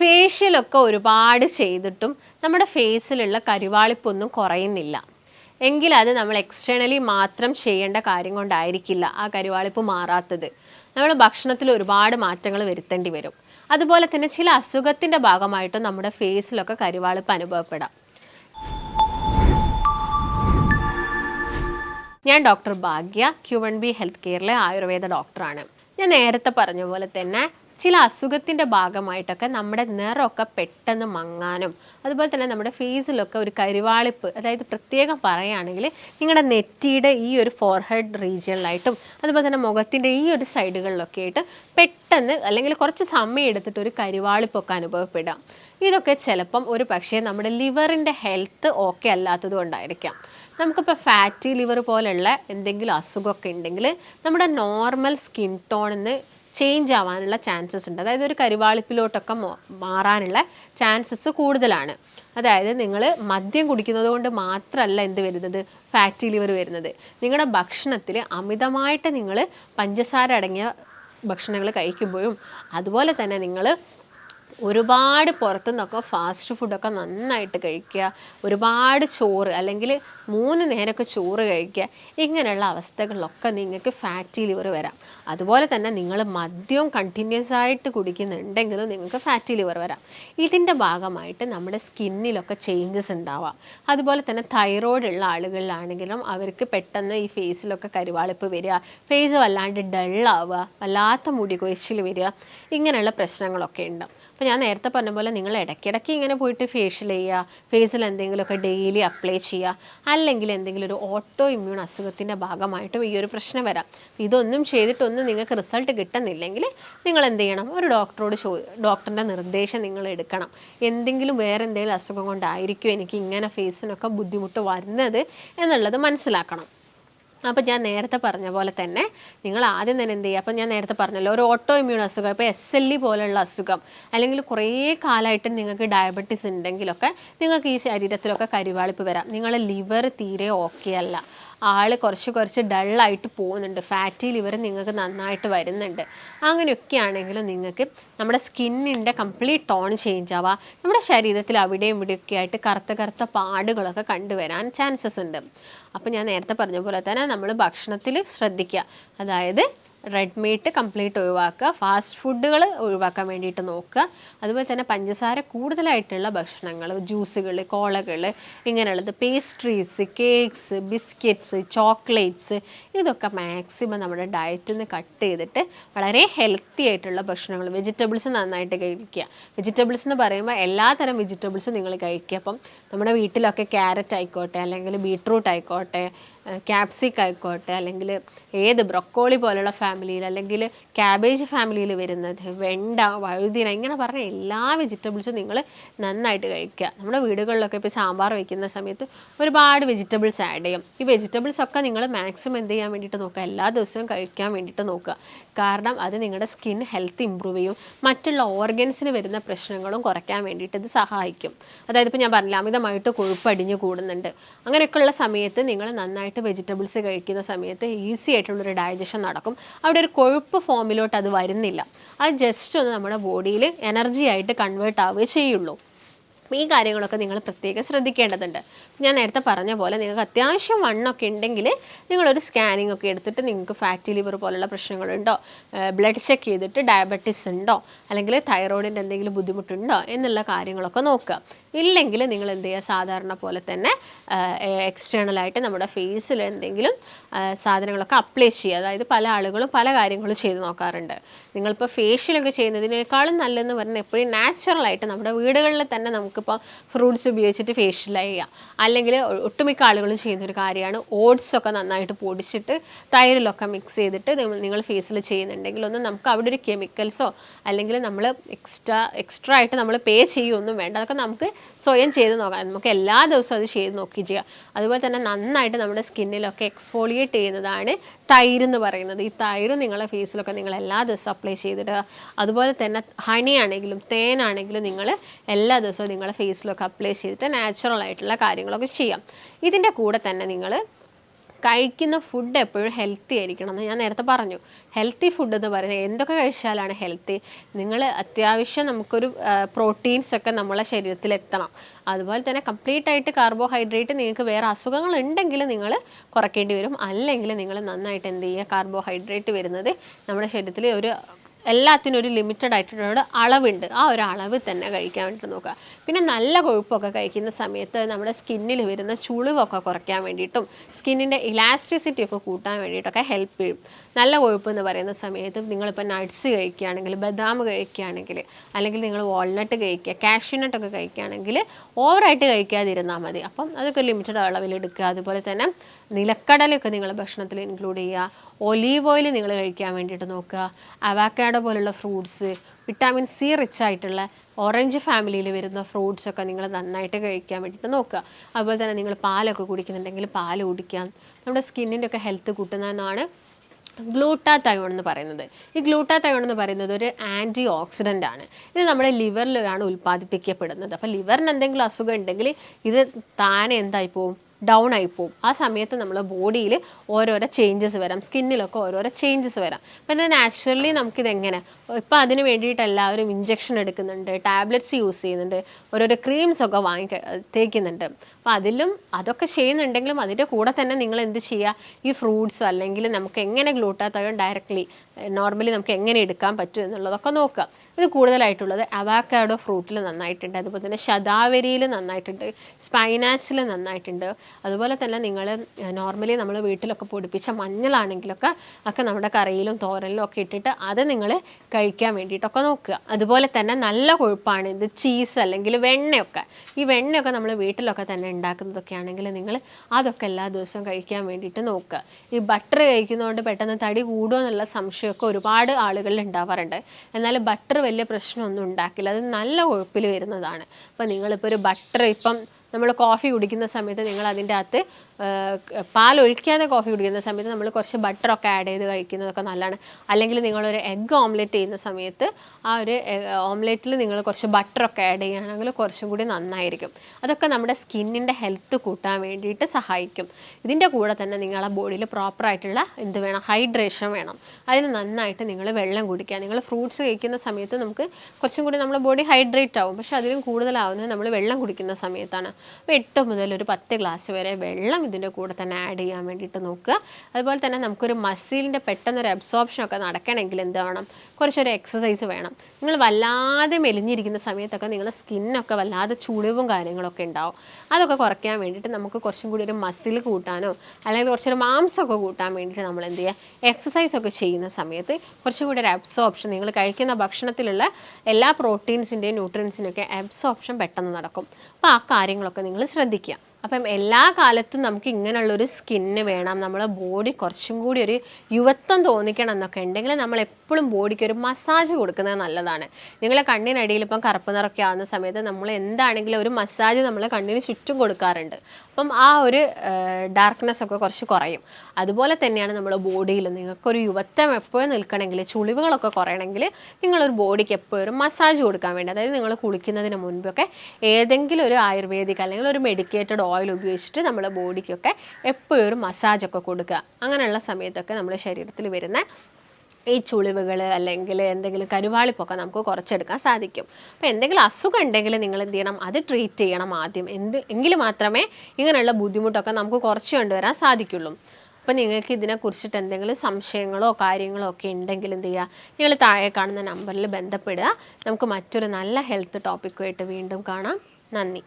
ഫേഷ്യലൊക്കെ ഒരുപാട് ചെയ്തിട്ടും നമ്മുടെ ഫേസിലുള്ള കരുവാളിപ്പൊന്നും കുറയുന്നില്ല. എങ്കിൽ അത് നമ്മൾ എക്സ്റ്റേണലി മാത്രം ചെയ്യേണ്ട കാര്യം കൊണ്ടായിരിക്കില്ല ആ കരുവാളിപ്പ് മാറാത്തത്. നമ്മൾ ഭക്ഷണത്തിൽ ഒരുപാട് മാറ്റങ്ങൾ വരുത്തേണ്ടി വരും. അതുപോലെ തന്നെ ചില അസുഖത്തിന്റെ ഭാഗമായിട്ടും നമ്മുടെ ഫേസിലൊക്കെ കരുവാളിപ്പ് അനുഭവപ്പെടാം. ഞാൻ doctor Bhagya Q one B health കെയറിലെ Ayurveda ഡോക്ടറാണ്. ഞാൻ നേരത്തെ പറഞ്ഞ പോലെ തന്നെ ചില അസുഖത്തിന്റെ ഭാഗമായിട്ടൊക്കെ നമ്മുടെ നിറമൊക്കെ പെട്ടെന്ന് മങ്ങാനും അതുപോലെ തന്നെ നമ്മുടെ ഫേസിലൊക്കെ ഒരു കരിവാളിപ്പ് അതായത് പ്രത്യേകം പറയുകയാണെങ്കിൽ നിങ്ങളുടെ നെറ്റിയുടെ ഈ ഒരു ഫോർഹെഡ് റീജിയണിലായിട്ടും അതുപോലെ തന്നെ മുഖത്തിന്റെ ഈ ഒരു സൈഡുകളിലൊക്കെ ആയിട്ട് പെട്ടെന്ന് അല്ലെങ്കിൽ കുറച്ച് സമയം എടുത്തിട്ട് ഒരു കരിവാളിപ്പൊക്കെ അനുഭവപ്പെടാം ഇതൊക്കെ ചിലപ്പം ഒരു പക്ഷേ നമ്മുടെ ലിവറിന്റെ ഹെൽത്ത് ഓക്കെ അല്ലാത്തത് കൊണ്ടായിരിക്കാം. നമുക്കിപ്പോൾ ഫാറ്റി ലിവർ പോലെയുള്ള എന്തെങ്കിലും അസുഖമൊക്കെ ഉണ്ടെങ്കിൽ നമ്മുടെ നോർമൽ സ്കിൻ ടോണിന്ന് ചേഞ്ച് ആവാനുള്ള ചാൻസസ് ഉണ്ട്. അതായത് ഒരു കരിവാളിപ്പിലോട്ടൊക്കെ മാറാനുള്ള ചാൻസസ് കൂടുതലാണ്. അതായത് നിങ്ങൾ മദ്യം കുടിക്കുന്നത് കൊണ്ട് മാത്രമല്ല എന്ത് വരുന്നത്? ഫാറ്റി ലിവർ വരുന്നത്. നിങ്ങളുടെ ഭക്ഷണത്തിൽ അമിതമായിട്ട് നിങ്ങൾ പഞ്ചസാര അടങ്ങിയ ഭക്ഷണങ്ങൾ കഴിക്കുമ്പോഴും അതുപോലെ തന്നെ നിങ്ങൾ ഒരുപാട് പുറത്തുനിന്നൊക്കെ ഫാസ്റ്റ് ഫുഡൊക്കെ നന്നായിട്ട് കഴിക്കുക. ഒരുപാട് ചോറ് അല്ലെങ്കിൽ മൂന്ന് നേരമൊക്കെ ചോറ് കഴിക്കുക. ഇങ്ങനെയുള്ള അവസ്ഥകളിലൊക്കെ നിങ്ങൾക്ക് ഫാറ്റി ലിവർ വരാം. അതുപോലെ തന്നെ നിങ്ങൾ മദ്യവും കണ്ടിന്യൂസ് ആയിട്ട് കുടിക്കുന്നുണ്ടെങ്കിലും നിങ്ങൾക്ക് ഫാറ്റി ലിവർ വരാം. ഇതിന്റെ ഭാഗമായിട്ട് നമ്മുടെ സ്കിന്നിലൊക്കെ ചേഞ്ചസ് ഉണ്ടാവാം. അതുപോലെ തന്നെ തൈറോയ്ഡ് ഉള്ള ആളുകളിലാണെങ്കിലും അവർക്ക് പെട്ടെന്ന് ഈ ഫേസിലൊക്കെ കരുവാളിപ്പ് വരിക. ഫേസ് വല്ലാണ്ട് ഡള്ളാവുക വല്ലാത്ത മുടി കൊഴിച്ചിൽ വരിക. ഇങ്ങനെയുള്ള പ്രശ്നങ്ങളൊക്കെ ഉണ്ട്. ഞാൻ നേരത്തെ പറഞ്ഞ പോലെ നിങ്ങൾ ഇടയ്ക്കിടയ്ക്ക് ഇങ്ങനെ പോയിട്ട് ഫേഷ്യൽ ചെയ്യുക ഫേസിൽ എന്തെങ്കിലുമൊക്കെ ഡെയിലി അപ്ലൈ ചെയ്യുക അല്ലെങ്കിൽ എന്തെങ്കിലും ഒരു ഓട്ടോ ഇമ്മ്യൂൺ അസുഖത്തിന്റെ ഭാഗമായിട്ടും ഈ ഒരു പ്രശ്നം വരാം. ഇതൊന്നും ചെയ്തിട്ടൊന്നും നിങ്ങൾക്ക് റിസൾട്ട് കിട്ടുന്നില്ലെങ്കിൽ നിങ്ങൾ എന്ത് ചെയ്യണം? ഒരു ഡോക്ടറോട് ചോ ഡോക്ടറിന്റെ നിർദ്ദേശം നിങ്ങൾ എടുക്കണം. എന്തെങ്കിലും വേറെ എന്തെങ്കിലും അസുഖം കൊണ്ടായിരിക്കും എനിക്ക് ഇങ്ങനെ ഫേസിനൊക്കെ ബുദ്ധിമുട്ട് വരുന്നത് എന്നുള്ളത് മനസ്സിലാക്കണം. അപ്പോൾ ഞാൻ നേരത്തെ പറഞ്ഞ പോലെ തന്നെ നിങ്ങൾ ആദ്യം തന്നെ എന്ത് ചെയ്യുക അപ്പോൾ ഞാൻ നേരത്തെ പറഞ്ഞല്ലോ ഒരു ഓട്ടോ ഇമ്മ്യൂൺ അസുഖം ഇപ്പോൾ എസ് എൽ ഇ പോലെയുള്ള അസുഖം അല്ലെങ്കിൽ കുറേ കാലമായിട്ട് നിങ്ങൾക്ക് ഡയബറ്റീസ് ഉണ്ടെങ്കിലൊക്കെ നിങ്ങൾക്ക് ഈ ശരീരത്തിലൊക്കെ കരിവാളിപ്പ് വരാം. നിങ്ങളുടെ ലിവർ തീരെ ഓക്കെ അല്ല. ആൾ കുറച്ച് കുറച്ച് ഡള്ളായിട്ട് പോകുന്നുണ്ട്. ഫാറ്റി ലിവർ നിങ്ങൾക്ക് നന്നായിട്ട് വരുന്നുണ്ട്. അങ്ങനെയൊക്കെ ആണെങ്കിലും നിങ്ങൾക്ക് നമ്മുടെ സ്കിന്നിന്റെ കംപ്ലീറ്റ് ടോൺ ചേഞ്ച് ആവുക നമ്മുടെ ശരീരത്തിൽ അവിടെയും ഇവിടെയൊക്കെ ആയിട്ട് കറുത്ത കറുത്ത പാടുകളൊക്കെ കണ്ടുവരാൻ ചാൻസസ് ഉണ്ട്. അപ്പോൾ ഞാൻ നേരത്തെ പറഞ്ഞ പോലെ തന്നെ നമ്മൾ ഭക്ഷണത്തിൽ ശ്രദ്ധിക്കുക അതായത് റെഡ് മീറ്റ് കംപ്ലീറ്റ് ഒഴിവാക്കുക. ഫാസ്റ്റ് ഫുഡുകൾ ഒഴിവാക്കാൻ വേണ്ടിയിട്ട് നോക്കുക. അതുപോലെ തന്നെ പഞ്ചസാര കൂടുതലായിട്ടുള്ള ഭക്ഷണങ്ങൾ ജ്യൂസുകൾ കോളകൾ ഇങ്ങനെയുള്ളത് പേസ്ട്രീസ് കേക്ക്സ് ബിസ്ക്കറ്റ്സ് ചോക്ലേറ്റ്സ് ഇതൊക്കെ മാക്സിമം നമ്മുടെ ഡയറ്റിൽ നിന്ന് കട്ട് ചെയ്തിട്ട് വളരെ ഹെൽത്തി ആയിട്ടുള്ള ഭക്ഷണങ്ങൾ വെജിറ്റബിൾസ് നന്നായിട്ട് കഴിക്കുക. വെജിറ്റബിൾസ് എന്ന് പറയുമ്പോൾ എല്ലാതരം വെജിറ്റബിൾസും നിങ്ങൾ കഴിക്കുക. അപ്പം നമ്മുടെ വീട്ടിലൊക്കെ ക്യാരറ്റ് ആയിക്കോട്ടെ അല്ലെങ്കിൽ ബീട്രൂട്ട് ആയിക്കോട്ടെ ക്യാപ്സിക് ആയിക്കോട്ടെ അല്ലെങ്കിൽ ഏത് ബ്രൊക്കോളി പോലുള്ള ഫാമിലിയിൽ അല്ലെങ്കിൽ ക്യാബേജ് ഫാമിലിയിൽ വരുന്നത് വെണ്ട വഴുതിന ഇങ്ങനെ പറഞ്ഞ എല്ലാ വെജിറ്റബിൾസും നിങ്ങൾ നന്നായിട്ട് കഴിക്കുക. നമ്മുടെ വീടുകളിലൊക്കെ ഇപ്പോൾ സാമ്പാർ വയ്ക്കുന്ന സമയത്ത് ഒരുപാട് വെജിറ്റബിൾസ് ആഡ് ചെയ്യും. ഈ വെജിറ്റബിൾസ് ഒക്കെ നിങ്ങൾ മാക്സിമം എന്ത് ചെയ്യാൻ വേണ്ടിയിട്ട് നോക്കുക? എല്ലാ ദിവസവും കഴിക്കാൻ വേണ്ടിയിട്ട് നോക്കുക. കാരണം അത് നിങ്ങളുടെ സ്കിൻ ഹെൽത്ത് ഇമ്പ്രൂവ് ചെയ്യും. മറ്റുള്ള ഓർഗൻസിന് വരുന്ന പ്രശ്നങ്ങളും കുറയ്ക്കാൻ വേണ്ടിയിട്ട് ഇത് സഹായിക്കും. അതായത് ഇപ്പോൾ ഞാൻ പറഞ്ഞില്ല അമിതമായിട്ട് കൊഴുപ്പടിഞ്ഞ് കൂടുന്നുണ്ട്. അങ്ങനെയൊക്കെയുള്ള സമയത്ത് നിങ്ങൾ നന്നായിട്ട് വെജിറ്റബിൾസ് കഴിക്കുന്ന സമയത്ത് ഈസി ആയിട്ടുള്ളൊരു ഡൈജഷൻ നടക്കും. അവിടെ ഒരു കൊഴുപ്പ് ഫോമിലോട്ട് അത് വരുന്നില്ല. അത് ജസ്റ്റ് ഒന്ന് നമ്മുടെ ബോഡിയിൽ എനർജി ആയിട്ട് കൺവേർട്ട് ആവുകയേ ചെയ്യുള്ളൂ. ഈ കാര്യങ്ങളൊക്കെ നിങ്ങൾ പ്രത്യേകം ശ്രദ്ധിക്കേണ്ടതുണ്ട്. ഞാൻ നേരത്തെ പറഞ്ഞ പോലെ നിങ്ങൾക്ക് അത്യാവശ്യം വണ്ണൊക്കെ ഉണ്ടെങ്കിൽ നിങ്ങളൊരു സ്കാനിങ് ഒക്കെ എടുത്തിട്ട് നിങ്ങൾക്ക് ഫാറ്റി ലിവർ പോലുള്ള പ്രശ്നങ്ങളുണ്ടോ? ബ്ലഡ് ചെക്ക് ചെയ്തിട്ട് ഡയബറ്റിസ് ഉണ്ടോ? അല്ലെങ്കിൽ തൈറോയിഡിന്റെ എന്തെങ്കിലും ബുദ്ധിമുട്ടുണ്ടോ? എന്നുള്ള കാര്യങ്ങളൊക്കെ നോക്കുക. ഇല്ലെങ്കിൽ നിങ്ങൾ എന്ത് ചെയ്യുക? സാധാരണ പോലെ തന്നെ എക്സ്റ്റേണലായിട്ട് നമ്മുടെ ഫേസിൽ എന്തെങ്കിലും സാധനങ്ങളൊക്കെ അപ്ലൈ ചെയ്യുക. അതായത് പല ആളുകളും പല കാര്യങ്ങളും ചെയ്ത് നോക്കാറുണ്ട്. നിങ്ങളിപ്പോൾ ഫേഷ്യലൊക്കെ ചെയ്യുന്നതിനേക്കാളും നല്ലതെന്ന് പറഞ്ഞാൽ എപ്പോഴും നാച്ചുറലായിട്ട് നമ്മുടെ വീടുകളിൽ തന്നെ നമുക്കിപ്പോൾ ഫ്രൂട്ട്സ് ഉപയോഗിച്ചിട്ട് ഫേഷ്യൽ ചെയ്യുക അല്ലെങ്കിൽ ഒട്ടുമിക്ക ആളുകളും ചെയ്യുന്നൊരു കാര്യമാണ് ഓട്സ് ഒക്കെ നന്നായിട്ട് പൊടിച്ചിട്ട് തൈരിലൊക്കെ മിക്സ് ചെയ്തിട്ട് നിങ്ങൾ ഫേസിൽ ചെയ്യുന്നുണ്ടെങ്കിൽ ഒന്നും നമുക്ക് അവിടെ ഒരു കെമിക്കൽസോ അല്ലെങ്കിൽ നമ്മൾ എക്സ്ട്രാ എക്സ്ട്രാ ആയിട്ട് നമ്മൾ പേ ചെയ്യുമൊന്നും വേണ്ട. അതൊക്കെ നമുക്ക് സ്വയം ചെയ്ത് നോക്കാം. നമുക്ക് എല്ലാ ദിവസവും അത് ചെയ്ത് നോക്കി ചെയ്യാം. അതുപോലെ തന്നെ നന്നായിട്ട് നമ്മുടെ സ്കിന്നിലൊക്കെ എക്സ്ഫോളിയേറ്റ് ചെയ്യുന്നതാണ് തൈര് എന്ന് പറയുന്നത്. ഈ തൈര് നിങ്ങളെ ഫേസിലൊക്കെ നിങ്ങൾ എല്ലാ ദിവസവും അപ്ലൈ ചെയ്തിട്ട് അതുപോലെ തന്നെ ഹണി ആണെങ്കിലും തേനാണെങ്കിലും നിങ്ങൾ എല്ലാ ദിവസവും നിങ്ങളുടെ ഫേസിലൊക്കെ അപ്ലൈ ചെയ്തിട്ട് നാച്ചുറൽ ആയിട്ടുള്ള കാര്യങ്ങളൊക്കെ ചെയ്യാം. ഇതിന്റെ കൂടെ തന്നെ നിങ്ങൾ കഴിക്കുന്ന ഫുഡ് എപ്പോഴും ഹെൽത്തി ആയിരിക്കണം എന്ന് ഞാൻ നേരത്തെ പറഞ്ഞു. ഹെൽത്തി ഫുഡ് എന്ന് പറയുന്നത് എന്തൊക്കെ കഴിച്ചാലാണ് ഹെൽത്തി നിങ്ങൾ അത്യാവശ്യം നമുക്കൊരു പ്രോട്ടീൻസ് ഒക്കെ നമ്മളെ ശരീരത്തിൽ എത്തണം. അതുപോലെ തന്നെ കംപ്ലീറ്റ് ആയിട്ട് കാർബോഹൈഡ്രേറ്റ് നിങ്ങൾക്ക് വേറെ അസുഖങ്ങൾ ഉണ്ടെങ്കിൽ നിങ്ങൾ കുറയ്ക്കേണ്ടി വരും. അല്ലെങ്കിൽ നിങ്ങൾ നന്നായിട്ട് എന്ത് ചെയ്യുക കാർബോഹൈഡ്രേറ്റ് വരുന്നത് നമ്മുടെ ശരീരത്തിൽ ഒരു എല്ലാത്തിനും ഒരു ലിമിറ്റഡ് ആയിട്ടുള്ള അളവുണ്ട്. ആ ഒരു അളവ് തന്നെ കഴിക്കാൻ വേണ്ടിയിട്ട് നോക്കുക. പിന്നെ നല്ല കൊഴുപ്പൊക്കെ കഴിക്കുന്ന സമയത്ത് നമ്മുടെ സ്കിന്നിൽ വരുന്ന ചുളിവൊക്കെ കുറയ്ക്കാൻ വേണ്ടിയിട്ടും സ്കിന്നിന്റെ ഇലാസ്റ്റിസിറ്റി ഒക്കെ കൂട്ടാൻ വേണ്ടിയിട്ടൊക്കെ ഹെൽപ്പ് ചെയ്യും. നല്ല കൊഴുപ്പ് എന്ന് പറയുന്ന സമയത്ത് നിങ്ങളിപ്പോൾ നട്ട്സ് കഴിക്കുകയാണെങ്കിൽ ബദാം കഴിക്കുകയാണെങ്കിൽ അല്ലെങ്കിൽ നിങ്ങൾ വാൾനട്ട് കഴിക്കുക കാഷ്യൂനട്ട് ഒക്കെ കഴിക്കുകയാണെങ്കിൽ ഓവറായിട്ട് കഴിക്കാതിരുന്നാൽ മതി. അപ്പം അതൊക്കെ ലിമിറ്റഡ് അളവിൽ എടുക്കുക. അതുപോലെ തന്നെ നിലക്കടലൊക്കെ നിങ്ങൾ ഭക്ഷണത്തിൽ ഇൻക്ലൂഡ് ചെയ്യുക. ഒലീവ് ഓയിൽ നിങ്ങൾ കഴിക്കാൻ വേണ്ടിയിട്ട് നോക്കുക. അവാക്കാഡോ പോലുള്ള ഫ്രൂട്ട്സ് വിറ്റാമിൻ സി റിച്ച് ആയിട്ടുള്ള ഓറഞ്ച് ഫാമിലിയിൽ വരുന്ന ഫ്രൂട്ട്സ് ഒക്കെ നിങ്ങൾ നന്നായിട്ട് കഴിക്കാൻ വേണ്ടിയിട്ട് നോക്കുക. അതുപോലെ തന്നെ നിങ്ങൾ പാലൊക്കെ കുടിക്കുന്നുണ്ടെങ്കിൽ പാൽ കുടിക്കാം. നമ്മുടെ സ്കിന്നിന്റെ ഒക്കെ ഹെൽത്ത് കൂട്ടുന്നതെന്നാണ് ഗ്ലൂട്ടാത്തയോൺ എന്ന് പറയുന്നത്. ഈ ഗ്ലൂട്ടാത്തയോൺ എന്ന് പറയുന്നത് ഒരു ആന്റി ഓക്സിഡന്റ് ആണ്. ഇത് നമ്മുടെ ലിവറിലാണ് ഉൽപ്പാദിപ്പിക്കപ്പെടുന്നത്. അപ്പോൾ ലിവറിന് എന്തെങ്കിലും അസുഖം ഉണ്ടെങ്കിൽ ഇത് താനെ എന്തായി പോവും ഡൗൺ ആയി പോകും ആ സമയത്ത് നമ്മുടെ ബോഡിയിൽ ഓരോരോ ചേഞ്ചസ് വരാം. സ്കിന്നിലൊക്കെ ഓരോരോ ചേഞ്ചസ് വരാം. പിന്നെ നാച്ചുറലി നമുക്കിത് എങ്ങനെ ഇപ്പം അതിന് വേണ്ടിയിട്ട് എല്ലാവരും ഇഞ്ചക്ഷൻ എടുക്കുന്നുണ്ട് ടാബ്ലറ്റ്സ് യൂസ് ചെയ്യുന്നുണ്ട് ഓരോരോ ക്രീംസ് ഒക്കെ വാങ്ങി തേക്കുന്നുണ്ട്. അപ്പോൾ അതിലും അതൊക്കെ ചെയ്യുന്നുണ്ടെങ്കിലും അതിന്റെ കൂടെ തന്നെ നിങ്ങൾ എന്ത് ചെയ്യുക ഈ ഫ്രൂട്ട്സോ അല്ലെങ്കിൽ നമുക്ക് എങ്ങനെ ഗ്ലൂട്ടാത്തയോൺ ഡയറക്റ്റ്ലി നോർമലി നമുക്ക് എങ്ങനെ എടുക്കാൻ പറ്റും എന്നുള്ളതൊക്കെ നോക്കുക. ഇത് കൂടുതലായിട്ടുള്ളത് അവാക്കാഡോ ഫ്രൂട്ടിൽ നന്നായിട്ടുണ്ട്. അതുപോലെ തന്നെ ശതാവരിയിൽ നന്നായിട്ടുണ്ട്. സ്പൈനാച്ചിൽ നന്നായിട്ടുണ്ട്. അതുപോലെ തന്നെ നിങ്ങൾ നോർമലി നമ്മൾ വീട്ടിലൊക്കെ പൊടിപ്പിച്ച മഞ്ഞളാണെങ്കിലൊക്കെ ഒക്കെ നമ്മുടെ കറിയിലും തോരനിലും ഒക്കെ ഇട്ടിട്ട് അത് നിങ്ങൾ കഴിക്കാൻ വേണ്ടിയിട്ടൊക്കെ നോക്കുക. അതുപോലെ തന്നെ നല്ല കൊഴുപ്പാണ്. ഇത് ചീസ് അല്ലെങ്കിൽ വെണ്ണയൊക്കെ. ഈ വെണ്ണയൊക്കെ നമ്മൾ വീട്ടിലൊക്കെ തന്നെ ഉണ്ടാക്കുന്നതൊക്കെ ആണെങ്കിൽ നിങ്ങൾ അതൊക്കെ എല്ലാ ദിവസവും കഴിക്കാൻ വേണ്ടിയിട്ട് നോക്കുക. ഈ ബട്ടർ കഴിക്കുന്നതുകൊണ്ട് പെട്ടെന്ന് തടി കൂടുമോ എന്നുള്ള സംശയമൊക്കെ ഒരുപാട് ആളുകളിൽ ഉണ്ടാവാറുണ്ട്. എന്നാൽ ബട്ടർ വലിയ പ്രശ്നമൊന്നും ഉണ്ടാക്കില്ല. അത് നല്ല കൊഴുപ്പിൽ വരുന്നതാണ്. അപ്പോൾ നിങ്ങളിപ്പോൾ ഒരു ബട്ടർ ഇപ്പം നമ്മൾ കോഫി കുടിക്കുന്ന സമയത്ത് നിങ്ങൾ അതിന്റെ അകത്ത് പാൽ ഒഴിക്കാതെ കോഫി കുടിക്കുന്ന സമയത്ത് നമ്മൾ കുറച്ച് ബട്ടറൊക്കെ ആഡ് ചെയ്ത് കഴിക്കുന്നതൊക്കെ നല്ലതാണ്. അല്ലെങ്കിൽ നിങ്ങളൊരു എഗ്ഗ് ഓംലെറ്റ് ചെയ്യുന്ന സമയത്ത് ആ ഒരു ഓംലെറ്റിൽ നിങ്ങൾ കുറച്ച് ബട്ടറൊക്കെ ആഡ് ചെയ്യുകയാണെങ്കിൽ കുറച്ചും കൂടി നന്നായിരിക്കും. അതൊക്കെ നമ്മുടെ സ്കിന്നിന്റെ ഹെൽത്ത് കൂട്ടാൻ വേണ്ടിയിട്ട് സഹായിക്കും. ഇതിന്റെ കൂടെ തന്നെ നിങ്ങളുടെ ബോഡിയിൽ പ്രോപ്പറായിട്ടുള്ള എന്ത് വേണം? ഹൈഡ്രേഷൻ വേണം. അതിന് നന്നായിട്ട് നിങ്ങൾ വെള്ളം കുടിക്കുക. നിങ്ങൾ ഫ്രൂട്ട്സ് കഴിക്കുന്ന സമയത്ത് നമുക്ക് കുറച്ചും കൂടി നമ്മുടെ ബോഡി ഹൈഡ്രേറ്റ് ആവും. പക്ഷേ അതിലും കൂടുതലാവുന്നത് നമ്മൾ വെള്ളം കുടിക്കുന്ന സമയത്താണ്. അപ്പോൾ എട്ട് മുതൽ ഒരു പത്ത് ഗ്ലാസ് വരെ വെള്ളം ഇതിന്റെ കൂടെ തന്നെ ആഡ് ചെയ്യാൻ വേണ്ടിയിട്ട് നോക്കുക. അതുപോലെ തന്നെ നമുക്കൊരു മസിലിന്റെ പെട്ടെന്നൊരു അബ്സോർപ്ഷൻ ഒക്കെ നടക്കണമെങ്കിൽ എന്ത് വേണം? കുറച്ചൊരു എക്സസൈസ് വേണം. നിങ്ങൾ വല്ലാതെ മെലിഞ്ഞിരിക്കുന്ന സമയത്തൊക്കെ നിങ്ങളുടെ സ്കിന്നൊക്കെ വല്ലാതെ ചുളിവും കാര്യങ്ങളൊക്കെ ഉണ്ടാവും. അതൊക്കെ കുറയ്ക്കാൻ വേണ്ടിയിട്ട് നമുക്ക് കുറച്ചും കൂടി ഒരു മസിൽ കൂട്ടാനോ അല്ലെങ്കിൽ കുറച്ചൊരു മാംസമൊക്കെ കൂട്ടാൻ വേണ്ടിയിട്ട് നമ്മൾ എന്ത് ചെയ്യുക? എക്സസൈസ് ഒക്കെ ചെയ്യുന്ന സമയത്ത് കുറച്ചും കൂടി ഒരു അബ്സോർപ്ഷൻ നിങ്ങൾ കഴിക്കുന്ന ഭക്ഷണത്തിലുള്ള എല്ലാ പ്രോട്ടീൻസിന്റെയും ന്യൂട്രിയൻസിന്റെയൊക്കെ അബ്സോർപ്ഷൻ പെട്ടെന്ന് നടക്കും. അപ്പോൾ ആ കാര്യങ്ങളൊക്കെ നിങ്ങൾ ശ്രദ്ധിക്കുക. അപ്പം എല്ലാ കാലത്തും നമുക്ക് ഇങ്ങനെയുള്ളൊരു സ്കിന്ന് വേണം. നമ്മളെ ബോഡി കുറച്ചും കൂടി ഒരു യുവത്വം തോന്നിക്കണം എന്നൊക്കെ ഉണ്ടെങ്കിൽ നമ്മൾ എപ്പോഴും ബോഡിക്ക് ഒരു മസാജ് കൊടുക്കുന്നത് നല്ലതാണ്. നിങ്ങളെ കണ്ണിനടിയിൽ ഇപ്പം കറുപ്പ് നിറക്കാവുന്ന സമയത്ത് നമ്മൾ എന്താണെങ്കിലും ഒരു മസാജ് നമ്മളെ കണ്ണിന് ചുറ്റും കൊടുക്കാറുണ്ട്. അപ്പം ആ ഒരു ഡാർക്ക്നെസ് ഒക്കെ കുറച്ച് കുറയും. അതുപോലെ തന്നെയാണ് നമ്മുടെ ബോഡിയിൽ നിങ്ങൾക്കൊരു യുവത്വം എപ്പോഴും നിൽക്കണമെങ്കിൽ ചുളിവുകളൊക്കെ കുറയണമെങ്കിൽ നിങ്ങളൊരു ബോഡിക്ക് എപ്പോഴും മസാജ് കൊടുക്കാൻ വേണ്ടി അതായത് നിങ്ങൾ കുളിക്കുന്നതിന് മുൻപൊക്കെ ഏതെങ്കിലും ഒരു ആയുർവേദിക് അല്ലെങ്കിൽ ഒരു മെഡിക്കേറ്റഡ് ഓയിൽ ഉപയോഗിച്ചിട്ട് നമ്മുടെ ബോഡിക്കൊക്കെ എപ്പോഴും മസാജൊക്കെ കൊടുക്കുക. അങ്ങനെയുള്ള സമയത്തൊക്കെ നമ്മുടെ ശരീരത്തിൽ വരുന്ന ഈ ചുളിവുകൾ അല്ലെങ്കിൽ എന്തെങ്കിലും കരുവാളിപ്പൊക്കെ നമുക്ക് കുറച്ചെടുക്കാൻ സാധിക്കും. അപ്പോൾ എന്തെങ്കിലും അസുഖം ഉണ്ടെങ്കിൽ നിങ്ങൾ എന്ത് ചെയ്യണം? അത് ട്രീറ്റ് ചെയ്യണം ആദ്യം. എന്ത് എങ്കിൽ മാത്രമേ ഇങ്ങനെയുള്ള ബുദ്ധിമുട്ടൊക്കെ നമുക്ക് കുറച്ച് കൊണ്ടുവരാൻ സാധിക്കുള്ളൂ. അപ്പോൾ നിങ്ങൾക്ക് ഇതിനെക്കുറിച്ചിട്ട് എന്തെങ്കിലും സംശയങ്ങളോ കാര്യങ്ങളോ ഒക്കെ ഉണ്ടെങ്കിൽ എന്ത് ചെയ്യുക നിങ്ങൾ താഴെ കാണുന്ന നമ്പറിൽ ബന്ധപ്പെടുക. നമുക്ക് മറ്റൊരു നല്ല ഹെൽത്ത് ടോപ്പിക്കുമായിട്ട് വീണ്ടും കാണാം. നന്ദി.